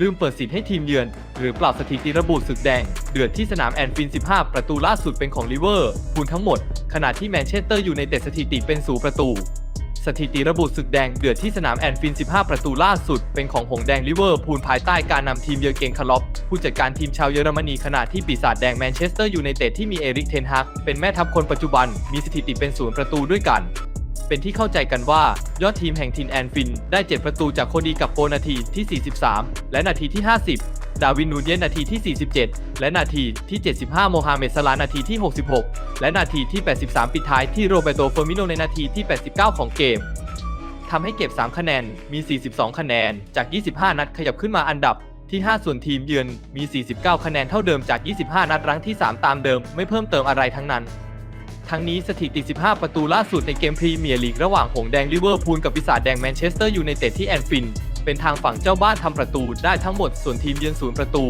ลืมเปิดสิทธิ์ให้ทีมเยือน หรือเปล่าสถิติระบุศึกแดง เดือดที่สนามแอนฟิน 15 ประตูล่าสุดเป็นของลิเวอร์พูลทั้งหมด ขณะที่แมนเชสเตอร์อยูไนเต็ดสถิติเป็นศูนย์ประตู สถิติระบุศึกแดงเดือดที่สนามแอนฟิน 15 ประตูล่าสุด เป็นของหงแดงลิเวอร์พูลภายใต้การนำทีมเยือนเกงคาร์ลอฟผู้จัดการทีมชาวเยอรมนีขณะที่ปีศาจแดงแมนเชสเตอร์อยูไนเต็ดที่มีเอริกเทนฮักเป็นแม่ทัพคนปัจจุบัน มีสถิติเป็นศูนย์ประตูด้วยกัน เป็นที่เข้าใจกันว่า ยอดทีมแห่งทินแอนฟิน ได้ 7 ประตูจากโคดีกับโปนาทีที่ 43 และนาทีที่ 50 ดาวินนูเยสนาทีที่ 47 และนาทีที่ 75 โมฮัมเม็ดสลานาทีที่ 66 และนาทีที่ 83 ปิดท้ายที่โรเบโตเฟอร์มิโนในนาทีที่ 89 ของเกมทำให้เก็บ 3 คะแนนมี 42 คะแนนจาก 25 นัดขยับขึ้นมาอันดับที่ 5 ส่วนทีมเยือนมี 49 คะแนนเท่าเดิมจาก 25 นัดรั้งที่ 3 ตามเดิม ไม่เพิ่มเติมอะไรทั้งนั้น ทั้งนี้สถิติ 15 ประตูล่าสุดในเกมพรีเมียร์ลีกระหว่างหงแดงลิเวอร์พูลกับปีศาจแดงแมนเชสเตอร์ยูไนเต็ดที่แอนฟิน เป็นทางฝั่งเจ้าบ้านทำประตูได้ทั้งหมดส่วนทีมเยือนศูนย์ประตู